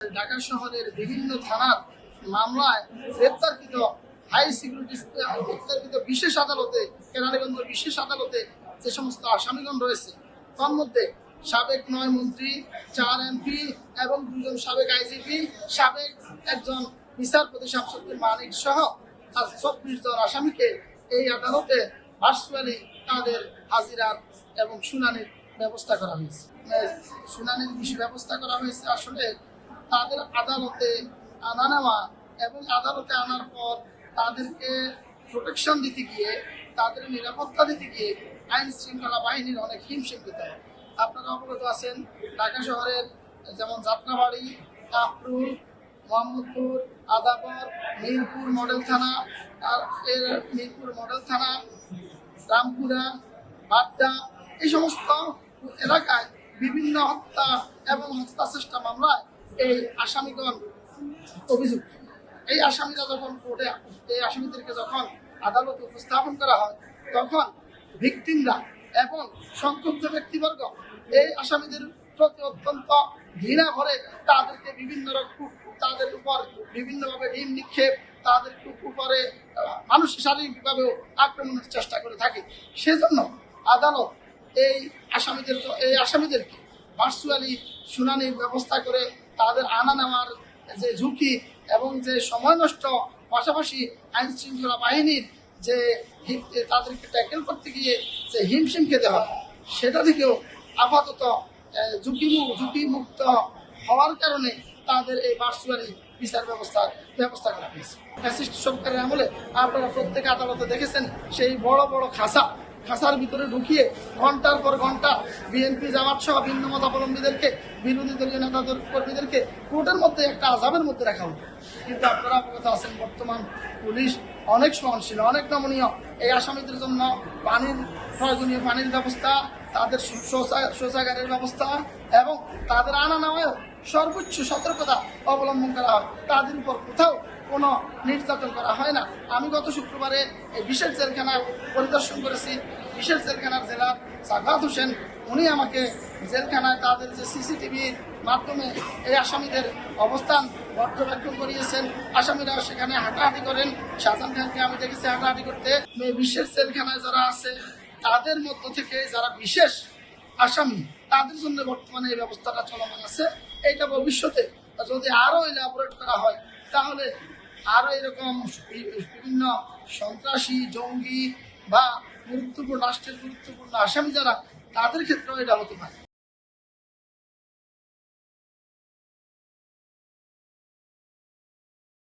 ঢাকা শহরের বিভিন্ন থানার মামলায় গ্রেপ্তারকৃত হাই সিকিউরিটি গ্রেপ্তারকৃত বিশেষ আদালতে কেরানীগঞ্জ বিশেষ আদালতে যে সমস্ত আসামিগণ রয়েছে, তার মধ্যে সাবেক নয় মন্ত্রী, চার এমপি এবং দুজন সাবেক আইজিপি সাবেক একজন বিচারপতি শামসুদ্দিন মানিক সহ আর চব্বিশ জন আসামিকে এই আদালতে ভার্চুয়ালি তাদের হাজিরার এবং শুনানির ব্যবস্থা করা হয়েছে। শুনানির বিষয় ব্যবস্থা করা হয়েছে? আসলে তাদের আদালতে আনা নেওয়া এবং আদালতে আনার পর তাদেরকে প্রোটেকশন দিতে গিয়ে, তাদের নিরাপত্তা দিতে গিয়ে আইন শৃঙ্খলা বাহিনীর অনেক হিমশিম দিতে হয়। আপনারা অবগত আছেন, ঢাকা শহরের যেমন যাত্রাবাড়ি, কাপরুল, মোহাম্মদপুর, আদাবর, মিরপুর মডেল থানা, আর এর মিরপুর মডেল থানা, রামপুরা, বাড্ডা, এই সমস্ত এলাকায় বিভিন্ন হত্যা এবং হত্যা চেষ্টা মামলায় এই আসামিগণ অভিযুক্ত। এই আসামিরা যখন কোর্টে, এই আসামিদেরকে যখন আদালতে উপস্থাপন করা হয়, তখন ভিকটিমরা এবং সংক্ষুব্ধ ব্যক্তিবর্গ এই আসামিদের প্রতি অত্যন্ত ঘৃণা ভরে তাদেরকে বিভিন্ন রকম তাদের উপর বিভিন্নভাবে ডিম নিক্ষেপ, তাদের উপরে মানসিক শারীরিকভাবেও আক্রমণের চেষ্টা করে থাকে। সেজন্য আদালত এই আসামিদের, এই আসামিদেরকে ভার্চুয়ালি শুনানির ব্যবস্থা করে তাদের আনা নেওয়ার যে ঝুঁকি এবং যে সময় নষ্ট, পাশাপাশি আইন শৃঙ্খলা বাহিনীর যে তাদেরকে ট্যাকেল করতে গিয়ে যে হিমশিম খেতে হয়, সেটা থেকেও আপাতত ঝুঁকি মু- ঝুঁকি মুক্ত হওয়ার কারণে তাদের এই ভার্চুয়ালি বিচার ব্যবস্থা ব্যবস্থা করা হয়েছে। সরকারের আমলে আপনারা প্রত্যেক আদালতে দেখেছেন, সেই বড় বড় খাসা খাসার ভিতরে ঢুকিয়ে ঘণ্টার পর ঘণ্টা বিএনপি, জামাত সহ ভিন্ন মতাবলম্বীদেরকে, বিরোধী দলীয় নেতাদের কর্মীদেরকে কোর্টের মধ্যে একটা আজাবের মধ্যে রাখা হতো কিন্তু আপনারা অবগত আছেন, বর্তমান পুলিশ অনেক সহনশীল, অনেক নমনীয়। এই আসামিদের জন্য পানির প্রয়োজনীয় পানির ব্যবস্থা, তাদের শৌচা- শৌচাগারের ব্যবস্থা এবং তাদের আনা নেওয়ায় সর্বোচ্চ সতর্কতা অবলম্বন করা হয়। তাদের উপর কোথাও কোনো নির্যাতন করা হয় না। আমি গত শুক্রবারে এই বিশেষ জেলখানা পরিদর্শন করেছি। বিশেষ জেলখানার জেলার সাকাত হোসেন, উনি আমাকে জেলখানায় তাদের যে সিসিটিভির মাধ্যমে এই আসামিদের অবস্থান পর্যবেক্ষণ করিয়েছেন। আসামিরা সেখানে হাঁটাহাঁটি করেন। শাহজাহান খানকে আমি দেখেছি হাঁটাহাঁটি করতে। বিশেষ জেলখানায় যারা আছে, তাদের মধ্য থেকে যারা বিশেষ আসামি, তাদের জন্য বর্তমানে এই ব্যবস্থাটা চলমান আছে। এইটা ভবিষ্যতে যদি আরও ইলাবোরেট করা হয়, তাহলে আরও এরকম বিভিন্ন সন্ত্রাসী, জঙ্গি বা গুরুত্বপূর্ণ, রাষ্ট্রের গুরুত্বপূর্ণ আসামি যারা, তাদের ক্ষেত্রেও এটা হতে পারে।